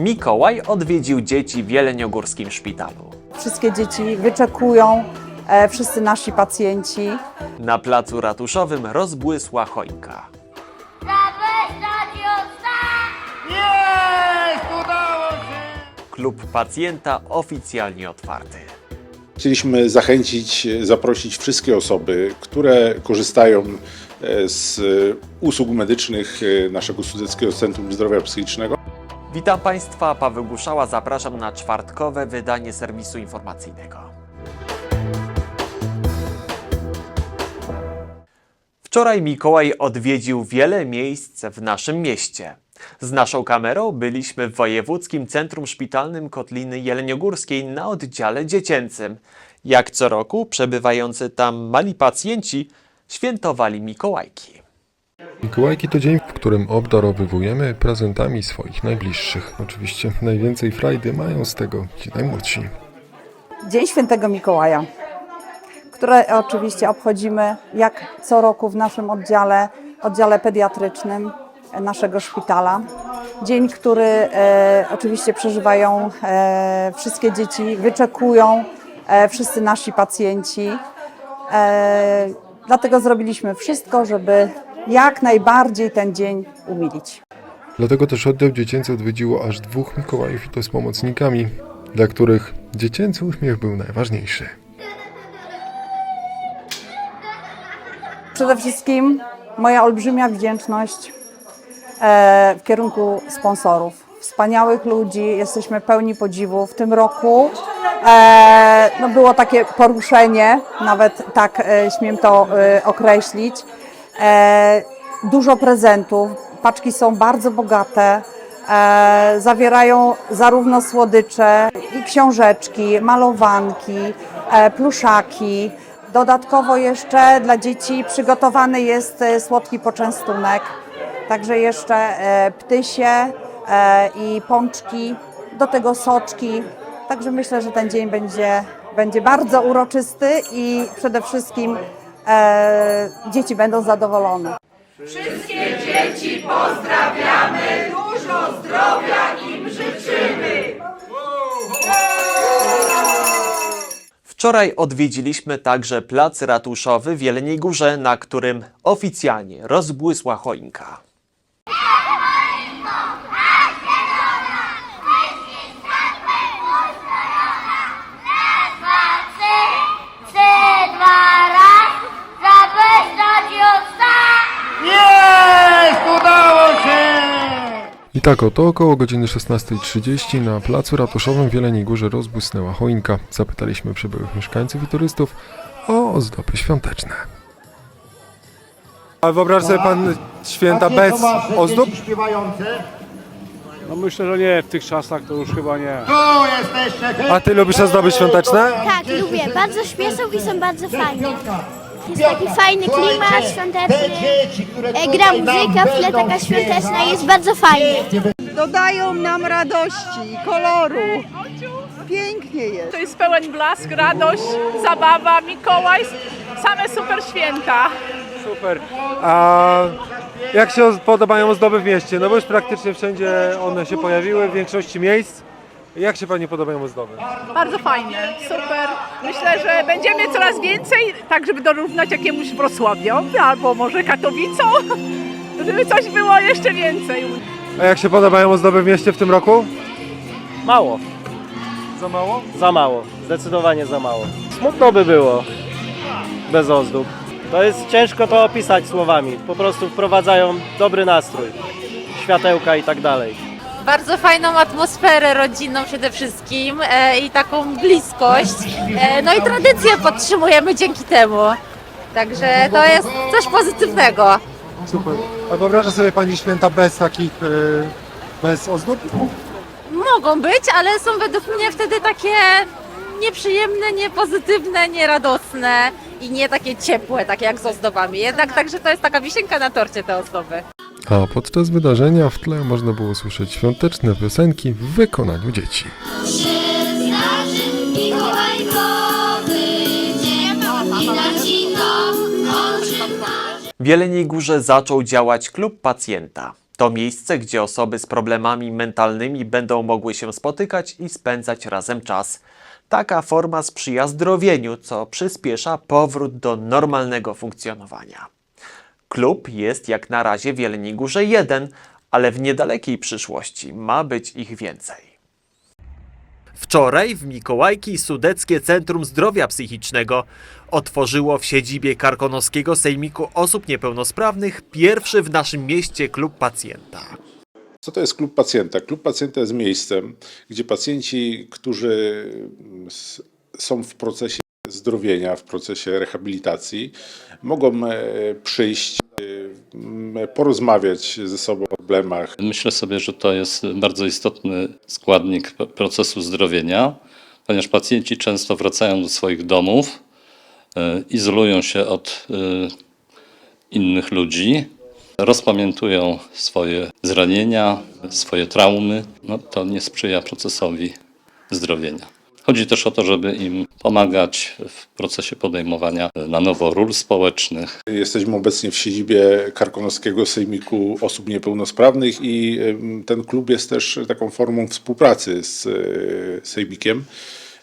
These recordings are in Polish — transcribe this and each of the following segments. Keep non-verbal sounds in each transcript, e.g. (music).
Mikołaj odwiedził dzieci w Jeleniogórskim szpitalu. Wszystkie dzieci wyczekują, e, wszyscy nasi pacjenci. Na placu ratuszowym rozbłysła choinka. Klub pacjenta oficjalnie otwarty. Chcieliśmy zachęcić, zaprosić wszystkie osoby, które korzystają e, z usług medycznych e, naszego Sudeckiego Centrum Zdrowia Psychicznego. Witam Państwa, Paweł Guszała, zapraszam na czwartkowe wydanie serwisu informacyjnego. Wczoraj Mikołaj odwiedził wiele miejsc w naszym mieście. Z naszą kamerą byliśmy w Wojewódzkim Centrum Szpitalnym Kotliny Jeleniogórskiej na oddziale dziecięcym. Jak co roku przebywający tam mali pacjenci świętowali Mikołajki. Mikołajki to dzień, w którym obdarowywujemy prezentami swoich najbliższych. Oczywiście najwięcej frajdy mają z tego ci najmłodsi. Dzień Świętego Mikołaja, które oczywiście obchodzimy jak co roku w naszym oddziale, oddziale pediatrycznym naszego szpitala. Dzień, który e, oczywiście przeżywają e, wszystkie dzieci, wyczekują e, wszyscy nasi pacjenci. E, dlatego zrobiliśmy wszystko, żeby jak najbardziej ten dzień umilić. Dlatego też oddział dziecięcy odwiedziło aż dwóch Mikołajów i to z pomocnikami, dla których dziecięcy uśmiech był najważniejszy. Przede wszystkim moja olbrzymia wdzięczność w kierunku sponsorów. Wspaniałych ludzi, jesteśmy pełni podziwu. W tym roku e, no było takie poruszenie, nawet tak e, śmiem to e, określić. E, dużo prezentów, paczki są bardzo bogate. E, zawierają zarówno słodycze, i książeczki, malowanki, e, pluszaki. Dodatkowo jeszcze dla dzieci przygotowany jest e, słodki poczęstunek, także jeszcze e, ptysie e, i pączki, do tego soczki. Także myślę, że ten dzień będzie, będzie bardzo uroczysty i przede wszystkim e, dzieci będą zadowolone. Wczoraj odwiedziliśmy także plac ratuszowy w Jeleniej Górze, na którym oficjalnie rozbłysła choinka. I tak oto około godziny 16.30 na placu ratuszowym w Jeleniej Górze rozbłysnęła choinka. Zapytaliśmy przybyłych mieszkańców i turystów o ozdoby świąteczne. A wyobraź sobie pan święta bez ozdób? Śpiewające. No myślę, że nie, w tych czasach to już chyba nie. Tu jesteście! A ty lubisz ozdoby świąteczne? Tak, lubię. Bardzo śmieszą i są bardzo fajne. Jest taki fajny klimat świąteczny. E, Gra muzyka, w tle taka świąteczna jest bardzo fajnie. dodają nam radości, koloru. Pięknie jest. To jest pełen blask, radość, zabawa, Mikołaj, same super święta. Super. A jak się podobają ozdoby w mieście? No bo już praktycznie wszędzie one się pojawiły, w większości miejsc. Jak się Pani podobają ozdoby? Bardzo fajnie, super. Myślę, że będziemy coraz więcej, tak żeby dorównać jakiemuś Wrocławiowi albo może Katowicom, (laughs) żeby coś było jeszcze więcej. A jak się podobają ozdoby w mieście w tym roku? Mało, Za mało? za mało, zdecydowanie za mało. Smutno by było bez ozdób. To jest ciężko to opisać słowami. Po prostu wprowadzają dobry nastrój, światełka i tak dalej. bardzo fajną atmosferę rodzinną przede wszystkim e, i taką bliskość. E, no i tradycję podtrzymujemy dzięki temu. Także to jest coś pozytywnego. Super. A wyobraża sobie Pani święta bez takich, yy, bez ozdób? Mogą być, ale są według mnie wtedy takie nieprzyjemne, niepozytywne, nieradosne i nie takie ciepłe, takie jak z ozdobami. Jednak także to jest taka wisienka na torcie te ozdoby. A podczas wydarzenia w tle można było słyszeć świąteczne piosenki w wykonaniu dzieci. W Jeleniej Górze zaczął działać klub pacjenta. To miejsce, gdzie osoby z problemami mentalnymi będą mogły się spotykać i spędzać razem czas. Taka forma sprzyja zdrowieniu, co przyspiesza powrót do normalnego funkcjonowania. Klub jest jak na razie w Jeleniej Górze jeden, ale w niedalekiej przyszłości ma być ich więcej. Wczoraj w Mikołajki Sudeckie Centrum Zdrowia Psychicznego otworzyło w siedzibie Karkonoskiego Sejmiku Osób Niepełnosprawnych pierwszy w naszym mieście klub pacjenta. Co to jest klub pacjenta? Klub pacjenta jest miejscem, gdzie pacjenci, którzy są w procesie zdrowienia, w procesie rehabilitacji, mogą e, przyjść, e, porozmawiać ze sobą o problemach, Myślę sobie, że to jest bardzo istotny składnik procesu zdrowienia, ponieważ pacjenci często wracają do swoich domów, e, izolują się od innych ludzi, rozpamiętują swoje zranienia, swoje traumy. No, to nie sprzyja procesowi zdrowienia. Chodzi też o to, żeby im pomagać w procesie podejmowania na nowo ról społecznych, Jesteśmy obecnie w siedzibie Karkonoskiego Sejmiku Osób Niepełnosprawnych i ten klub jest też taką formą współpracy z e, Sejmikiem,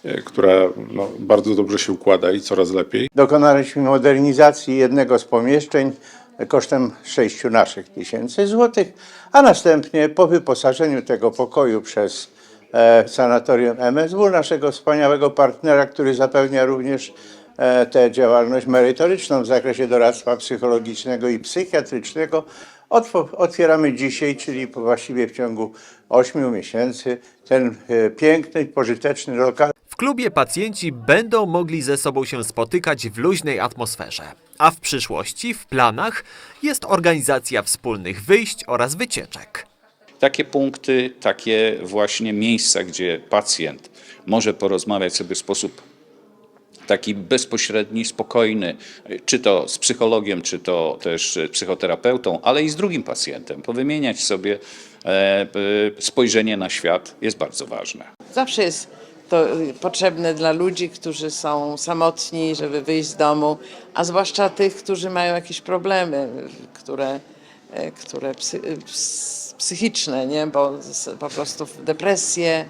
e, która no, bardzo dobrze się układa i coraz lepiej. Dokonaliśmy modernizacji jednego z pomieszczeń kosztem 6 naszych tysięcy złotych, a następnie po wyposażeniu tego pokoju przez e, sanatorium MSW, naszego wspaniałego partnera, który zapewnia również e, tę działalność merytoryczną w zakresie doradztwa psychologicznego i psychiatrycznego, otw- otwieramy dzisiaj, czyli właściwie w ciągu 8 miesięcy, ten e, piękny, pożyteczny lokal. W klubie pacjenci będą mogli ze sobą się spotykać w luźnej atmosferze. A w przyszłości w planach jest organizacja wspólnych wyjść oraz wycieczek. Takie punkty, takie właśnie miejsca, gdzie pacjent może porozmawiać sobie w sposób taki bezpośredni, spokojny, czy to z psychologiem, czy to też psychoterapeutą, ale i z drugim pacjentem. Powymieniać sobie e, spojrzenie na świat jest bardzo ważne. Zawsze jest to potrzebne dla ludzi, którzy są samotni, żeby wyjść z domu, a zwłaszcza tych, którzy mają jakieś problemy, które, y, które psy, ps- psychiczne, nie? bo po prostu w depresję.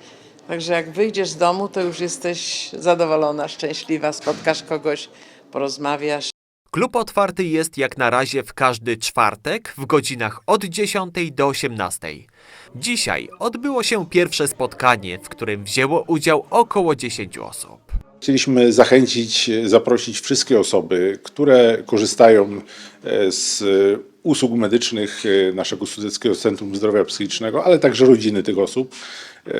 Także jak wyjdziesz z domu, to już jesteś zadowolona, szczęśliwa, spotkasz kogoś, porozmawiasz. Klub otwarty jest jak na razie w każdy czwartek w godzinach od 10 do 18. Dzisiaj odbyło się pierwsze spotkanie, w którym wzięło udział około 10 osób. Chcieliśmy zachęcić, zaprosić wszystkie osoby, które korzystają z usług medycznych e, naszego Sudeckiego Centrum Zdrowia Psychicznego, ale także rodziny tych osób, e,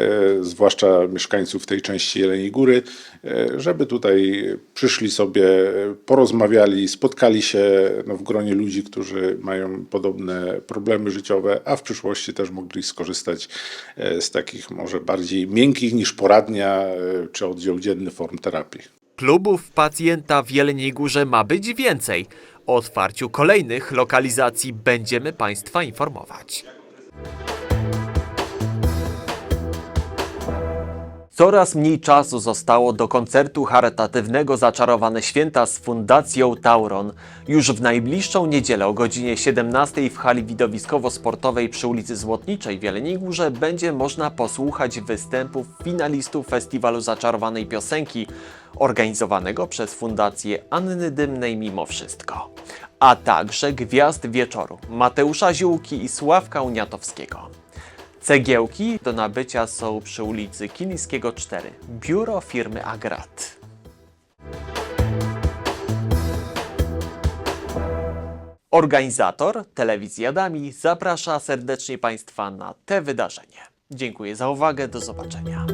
zwłaszcza mieszkańców tej części Jeleniej Góry, e, żeby tutaj przyszli sobie, porozmawiali, spotkali się no, w gronie ludzi, którzy mają podobne problemy życiowe, a w przyszłości też mogli skorzystać e, z takich może bardziej miękkich niż poradnia e, czy oddział dzienny form terapii. Klubów pacjenta w Jeleniej Górze ma być więcej. O otwarciu kolejnych lokalizacji będziemy Państwa informować. Coraz mniej czasu zostało do koncertu charytatywnego Zaczarowane Święta z Fundacją Tauron. Już w najbliższą niedzielę o godzinie 17 w hali widowiskowo-sportowej przy ulicy Złotniczej w Jeleniej Górze będzie można posłuchać występów finalistów Festiwalu Zaczarowanej Piosenki organizowanego przez Fundację Anny Dymnej Mimo Wszystko, a także gwiazd wieczoru Mateusza Ziółki i Sławka Uniatowskiego. Cegiełki do nabycia są przy ulicy Kiliskiego 4, biuro firmy Agrat. Organizator, Telewizja Dami, zaprasza serdecznie Państwa na te wydarzenie. Dziękuję za uwagę, do zobaczenia.